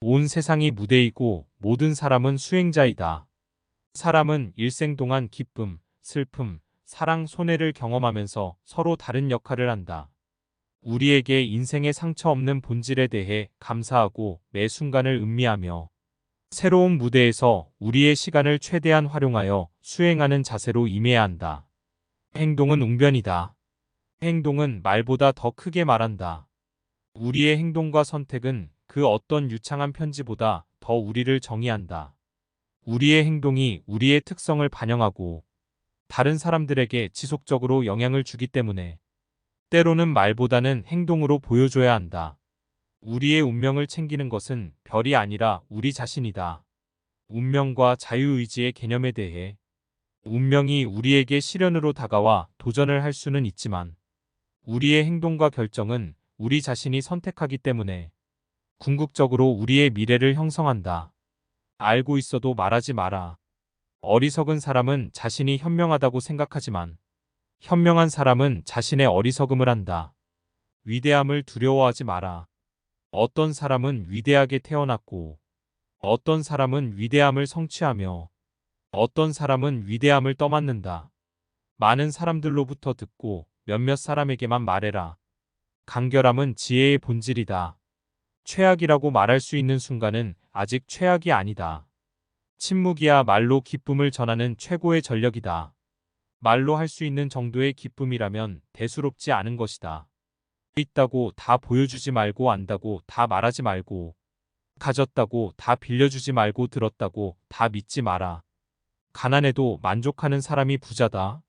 온 세상이 무대이고 모든 사람은 수행자이다. 사람은 일생 동안 기쁨, 슬픔, 사랑, 손해를 경험하면서 서로 다른 역할을 한다. 우리에게 인생의 상처 없는 본질에 대해 감사하고 매 순간을 음미하며 새로운 무대에서 우리의 시간을 최대한 활용하여 수행하는 자세로 임해야 한다. 행동은 웅변이다. 행동은 말보다 더 크게 말한다. 우리의 행동과 선택은 그 어떤 유창한 편지보다 더 우리를 정의한다. 우리의 행동이 우리의 특성을 반영하고 다른 사람들에게 지속적으로 영향을 주기 때문에 때로는 말보다는 행동으로 보여줘야 한다. 우리의 운명을 챙기는 것은 별이 아니라 우리 자신이다. 운명과 자유의지의 개념에 대해 운명이 우리에게 시련으로 다가와 도전을 할 수는 있지만 우리의 행동과 결정은 우리 자신이 선택하기 때문에 궁극적으로 우리의 미래를 형성한다. 알고 있어도 말하지 마라. 어리석은 사람은 자신이 현명하다고 생각하지만 현명한 사람은 자신의 어리석음을 한다. 위대함을 두려워하지 마라. 어떤 사람은 위대하게 태어났고 어떤 사람은 위대함을 성취하며 어떤 사람은 위대함을 떠맡는다. 많은 사람들로부터 듣고 몇몇 사람에게만 말해라. 간결함은 지혜의 본질이다. 최악이라고 말할 수 있는 순간은 아직 최악이 아니다. 침묵이야 말로 기쁨을 전하는 최고의 전력이다. 말로 할 수 있는 정도의 기쁨이라면 대수롭지 않은 것이다. 있다고 다 보여주지 말고 안다고 다 말하지 말고 가졌다고 다 빌려주지 말고 들었다고 다 믿지 마라. 가난해도 만족하는 사람이 부자다.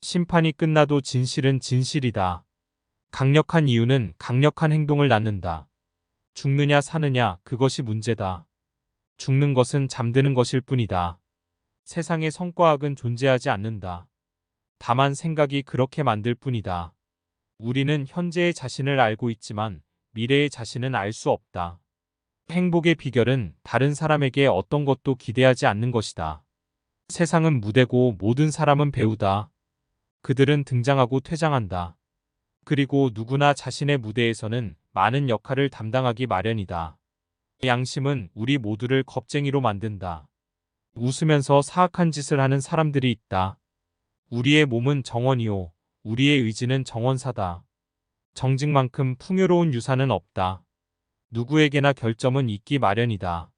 심판이 끝나도 진실은 진실이다. 강력한 이유는 강력한 행동을 낳는다. 죽느냐 사느냐 그것이 문제다. 죽는 것은 잠드는 것일 뿐이다. 세상에 성과학은 존재하지 않는다. 다만 생각이 그렇게 만들 뿐이다. 우리는 현재의 자신을 알고 있지만 미래의 자신은 알 수 없다. 행복의 비결은 다른 사람에게 어떤 것도 기대하지 않는 것이다. 세상은 무대고 모든 사람은 배우다. 그들은 등장하고 퇴장한다. 그리고 누구나 자신의 무대에서는 많은 역할을 담당하기 마련이다. 양심은 우리 모두를 겁쟁이로 만든다. 웃으면서 사악한 짓을 하는 사람들이 있다. 우리의 몸은 정원이요. 우리의 의지는 정원사다. 정직만큼 풍요로운 유산은 없다. 누구에게나 결점은 있기 마련이다.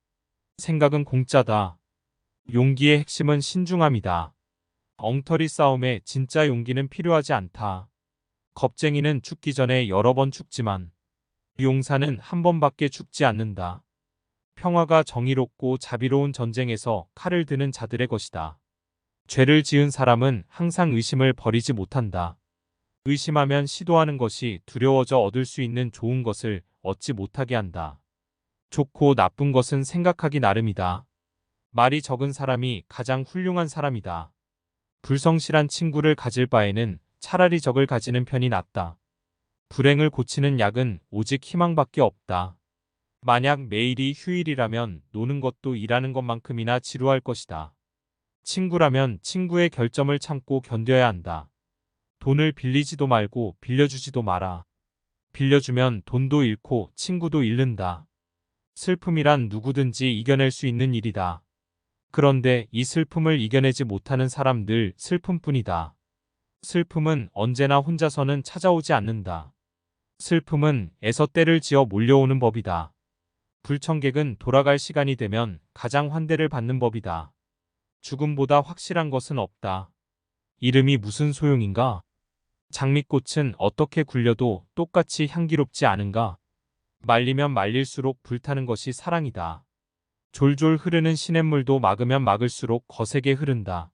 생각은 공짜다. 용기의 핵심은 신중함이다. 엉터리 싸움에 진짜 용기는 필요하지 않다. 겁쟁이는 죽기 전에 여러 번 죽지만 용사는 한 번밖에 죽지 않는다. 평화가 정의롭고 자비로운 전쟁에서 칼을 드는 자들의 것이다. 죄를 지은 사람은 항상 의심을 버리지 못한다. 의심하면 시도하는 것이 두려워져 얻을 수 있는 좋은 것을 얻지 못하게 한다. 좋고 나쁜 것은 생각하기 나름이다. 말이 적은 사람이 가장 훌륭한 사람이다. 불성실한 친구를 가질 바에는 차라리 적을 가지는 편이 낫다. 불행을 고치는 약은 오직 희망밖에 없다. 만약 매일이 휴일이라면 노는 것도 일하는 것만큼이나 지루할 것이다. 친구라면 친구의 결점을 참고 견뎌야 한다. 돈을 빌리지도 말고 빌려주지도 마라. 빌려주면 돈도 잃고 친구도 잃는다. 슬픔이란 누구든지 이겨낼 수 있는 일이다. 그런데 이 슬픔을 이겨내지 못하는 사람들 슬픔뿐이다. 슬픔은 언제나 혼자서는 찾아오지 않는다. 슬픔은 에서 때를 지어 몰려오는 법이다. 불청객은 돌아갈 시간이 되면 가장 환대를 받는 법이다. 죽음보다 확실한 것은 없다. 이름이 무슨 소용인가? 장미꽃은 어떻게 굴려도 똑같이 향기롭지 않은가? 말리면 말릴수록 불타는 것이 사랑이다. 졸졸 흐르는 시냇물도 막으면 막을수록 거세게 흐른다.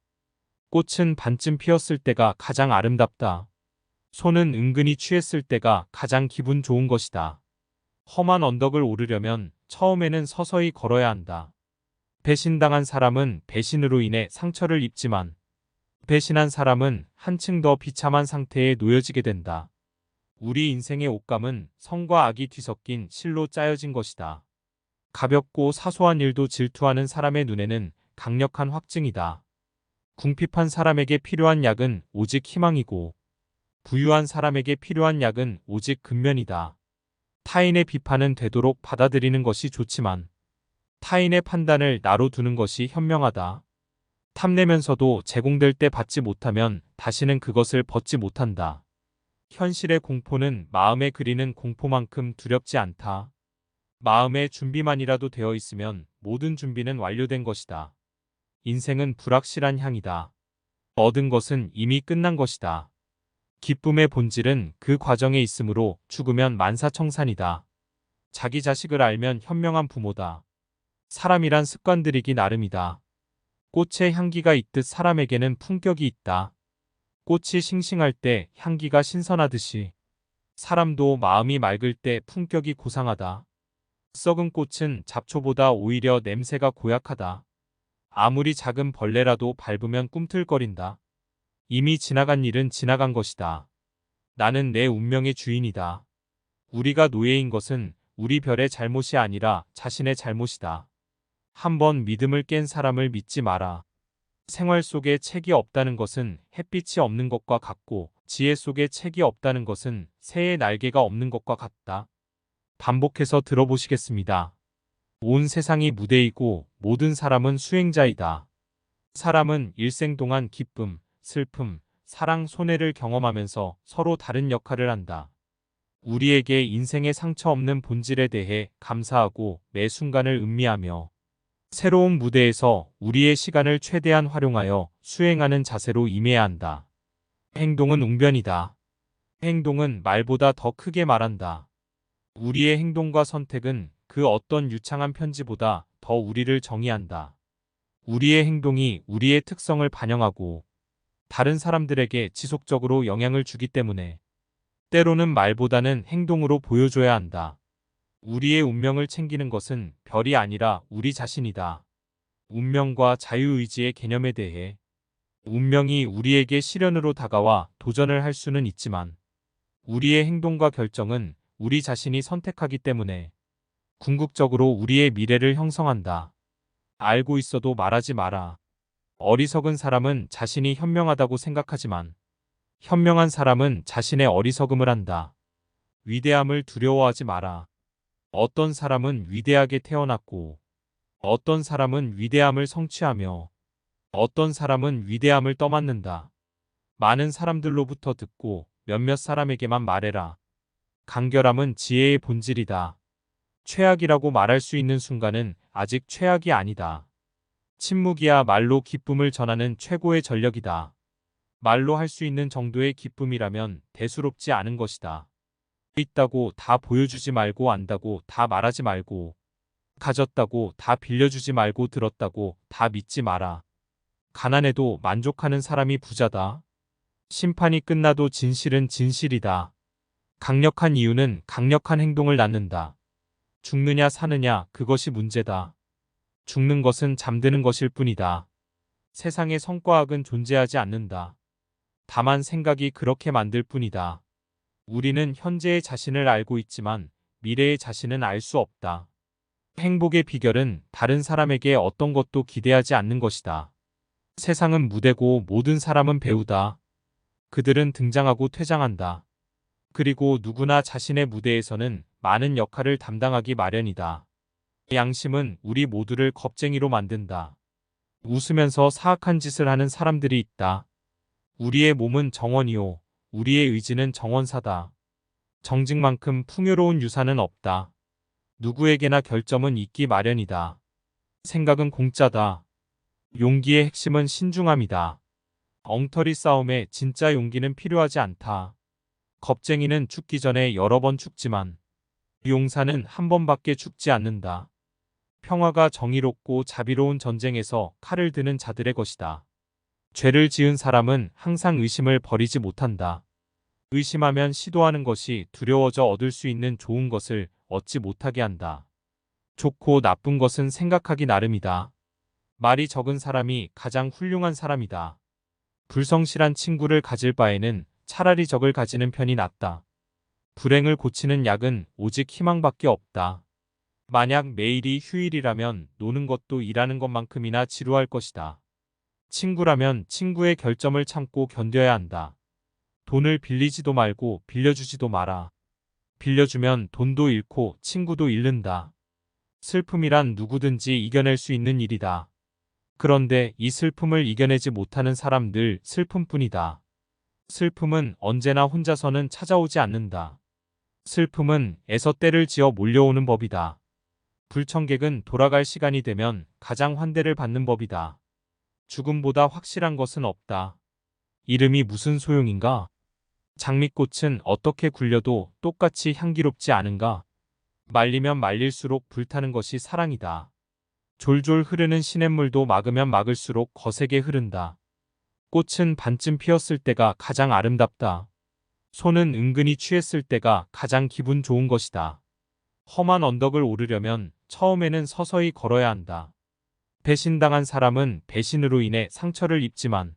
꽃은 반쯤 피었을 때가 가장 아름답다. 손은 은근히 취했을 때가 가장 기분 좋은 것이다. 험한 언덕을 오르려면 처음에는 서서히 걸어야 한다. 배신당한 사람은 배신으로 인해 상처를 입지만 배신한 사람은 한층 더 비참한 상태에 놓여지게 된다. 우리 인생의 옷감은 성과 악이 뒤섞인 실로 짜여진 것이다. 가볍고 사소한 일도 질투하는 사람의 눈에는 강력한 확증이다. 궁핍한 사람에게 필요한 약은 오직 희망이고 부유한 사람에게 필요한 약은 오직 근면이다. 타인의 비판은 되도록 받아들이는 것이 좋지만 타인의 판단을 나로 두는 것이 현명하다. 탐내면서도 제공될 때 받지 못하면 다시는 그것을 벗지 못한다. 현실의 공포는 마음에 그리는 공포만큼 두렵지 않다. 마음의 준비만이라도 되어 있으면 모든 준비는 완료된 것이다. 인생은 불확실한 향이다. 얻은 것은 이미 끝난 것이다. 기쁨의 본질은 그 과정에 있으므로 죽으면 만사청산이다. 자기 자식을 알면 현명한 부모다. 사람이란 습관들이기 나름이다. 꽃에 향기가 있듯 사람에게는 품격이 있다. 꽃이 싱싱할 때 향기가 신선하듯이 사람도 마음이 맑을 때 품격이 고상하다. 썩은 꽃은 잡초보다 오히려 냄새가 고약하다. 아무리 작은 벌레라도 밟으면 꿈틀거린다. 이미 지나간 일은 지나간 것이다. 나는 내 운명의 주인이다. 우리가 노예인 것은 우리 별의 잘못이 아니라 자신의 잘못이다. 한번 믿음을 깬 사람을 믿지 마라. 생활 속에 책이 없다는 것은 햇빛이 없는 것과 같고 지혜 속에 책이 없다는 것은 새의 날개가 없는 것과 같다. 반복해서 들어보시겠습니다. 온 세상이 무대이고 모든 사람은 수행자이다. 사람은 일생 동안 기쁨, 슬픔, 사랑, 손해를 경험하면서 서로 다른 역할을 한다. 우리에게 인생의 상처 없는 본질에 대해 감사하고 매 순간을 음미하며 새로운 무대에서 우리의 시간을 최대한 활용하여 수행하는 자세로 임해야 한다. 행동은 웅변이다. 행동은 말보다 더 크게 말한다. 우리의 행동과 선택은 그 어떤 유창한 편지보다 더 우리를 정의한다. 우리의 행동이 우리의 특성을 반영하고 다른 사람들에게 지속적으로 영향을 주기 때문에 때로는 말보다는 행동으로 보여줘야 한다. 우리의 운명을 챙기는 것은 별이 아니라 우리 자신이다. 운명과 자유의지의 개념에 대해 운명이 우리에게 시련으로 다가와 도전을 할 수는 있지만 우리의 행동과 결정은 우리 자신이 선택하기 때문에 궁극적으로 우리의 미래를 형성한다. 알고 있어도 말하지 마라. 어리석은 사람은 자신이 현명하다고 생각하지만 현명한 사람은 자신의 어리석음을 한다. 위대함을 두려워하지 마라. 어떤 사람은 위대하게 태어났고 어떤 사람은 위대함을 성취하며 어떤 사람은 위대함을 떠맡는다. 많은 사람들로부터 듣고 몇몇 사람에게만 말해라. 간결함은 지혜의 본질이다. 최악이라고 말할 수 있는 순간은 아직 최악이 아니다. 침묵이야 말로 기쁨을 전하는 최고의 전력이다. 말로 할 수 있는 정도의 기쁨이라면 대수롭지 않은 것이다. 있다고 다 보여주지 말고 안다고 다 말하지 말고 가졌다고 다 빌려주지 말고 들었다고 다 믿지 마라. 가난해도 만족하는 사람이 부자다. 심판이 끝나도 진실은 진실이다. 강력한 이유는 강력한 행동을 낳는다. 죽느냐 사느냐 그것이 문제다. 죽는 것은 잠드는 것일 뿐이다. 세상에 성과학은 존재하지 않는다. 다만 생각이 그렇게 만들 뿐이다. 우리는 현재의 자신을 알고 있지만 미래의 자신은 알 수 없다. 행복의 비결은 다른 사람에게 어떤 것도 기대하지 않는 것이다. 세상은 무대고 모든 사람은 배우다. 그들은 등장하고 퇴장한다. 그리고 누구나 자신의 무대에서는 많은 역할을 담당하기 마련이다. 양심은 우리 모두를 겁쟁이로 만든다. 웃으면서 사악한 짓을 하는 사람들이 있다. 우리의 몸은 정원이요. 우리의 의지는 정원사다. 정직만큼 풍요로운 유산은 없다. 누구에게나 결점은 있기 마련이다. 생각은 공짜다. 용기의 핵심은 신중함이다. 엉터리 싸움에 진짜 용기는 필요하지 않다. 겁쟁이는 죽기 전에 여러 번 죽지만 용사는 한 번밖에 죽지 않는다. 평화가 정의롭고 자비로운 전쟁에서 칼을 드는 자들의 것이다. 죄를 지은 사람은 항상 의심을 버리지 못한다. 의심하면 시도하는 것이 두려워져 얻을 수 있는 좋은 것을 얻지 못하게 한다. 좋고 나쁜 것은 생각하기 나름이다. 말이 적은 사람이 가장 훌륭한 사람이다. 불성실한 친구를 가질 바에는 차라리 적을 가지는 편이 낫다. 불행을 고치는 약은 오직 희망밖에 없다. 만약 매일이 휴일이라면 노는 것도 일하는 것만큼이나 지루할 것이다. 친구라면 친구의 결점을 참고 견뎌야 한다. 돈을 빌리지도 말고 빌려주지도 마라. 빌려주면 돈도 잃고 친구도 잃는다. 슬픔이란 누구든지 이겨낼 수 있는 일이다. 그런데 이 슬픔을 이겨내지 못하는 사람들 슬픔뿐이다. 슬픔은 언제나 혼자서는 찾아오지 않는다. 슬픔은 에서 때를 지어 몰려오는 법이다. 불청객은 돌아갈 시간이 되면 가장 환대를 받는 법이다. 죽음보다 확실한 것은 없다. 이름이 무슨 소용인가? 장미꽃은 어떻게 굴려도 똑같이 향기롭지 않은가? 말리면 말릴수록 불타는 것이 사랑이다. 졸졸 흐르는 시냇물도 막으면 막을수록 거세게 흐른다. 꽃은 반쯤 피었을 때가 가장 아름답다. 손은 은근히 취했을 때가 가장 기분 좋은 것이다. 험한 언덕을 오르려면 처음에는 서서히 걸어야 한다. 배신당한 사람은 배신으로 인해 상처를 입지만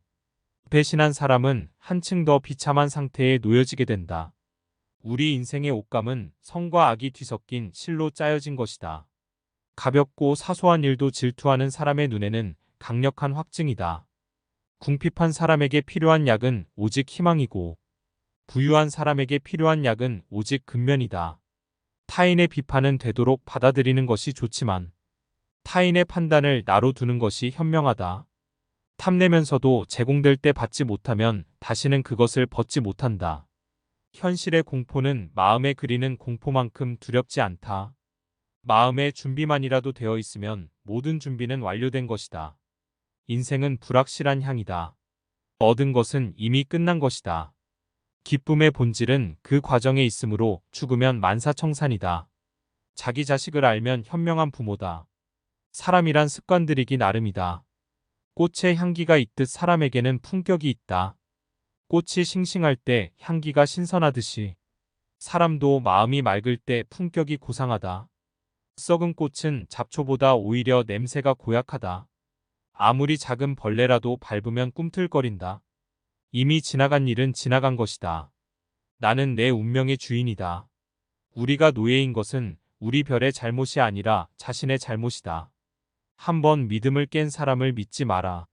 배신한 사람은 한층 더 비참한 상태에 놓여지게 된다. 우리 인생의 옷감은 성과 악이 뒤섞인 실로 짜여진 것이다. 가볍고 사소한 일도 질투하는 사람의 눈에는 강력한 확증이다. 궁핍한 사람에게 필요한 약은 오직 희망이고 부유한 사람에게 필요한 약은 오직 근면이다. 타인의 비판은 되도록 받아들이는 것이 좋지만 타인의 판단을 나로 두는 것이 현명하다. 탐내면서도 제공될 때 받지 못하면 다시는 그것을 벗지 못한다. 현실의 공포는 마음에 그리는 공포만큼 두렵지 않다. 마음의 준비만이라도 되어 있으면 모든 준비는 완료된 것이다. 인생은 불확실한 향이다. 얻은 것은 이미 끝난 것이다. 기쁨의 본질은 그 과정에 있으므로 죽으면 만사청산이다. 자기 자식을 알면 현명한 부모다. 사람이란 습관들이기 나름이다. 꽃의 향기가 있듯 사람에게는 품격이 있다. 꽃이 싱싱할 때 향기가 신선하듯이 사람도 마음이 맑을 때 품격이 고상하다. 썩은 꽃은 잡초보다 오히려 냄새가 고약하다. 아무리 작은 벌레라도 밟으면 꿈틀거린다. 이미 지나간 일은 지나간 것이다. 나는 내 운명의 주인이다. 우리가 노예인 것은 우리 별의 잘못이 아니라 자신의 잘못이다. 한번 믿음을 깬 사람을 믿지 마라.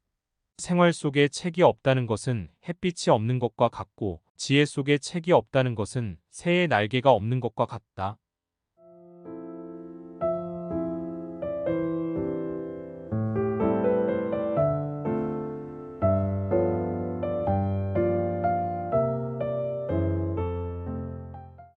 생활 속에 책이 없다는 것은 햇빛이 없는 것과 같고 지혜 속에 책이 없다는 것은 새의 날개가 없는 것과 같다.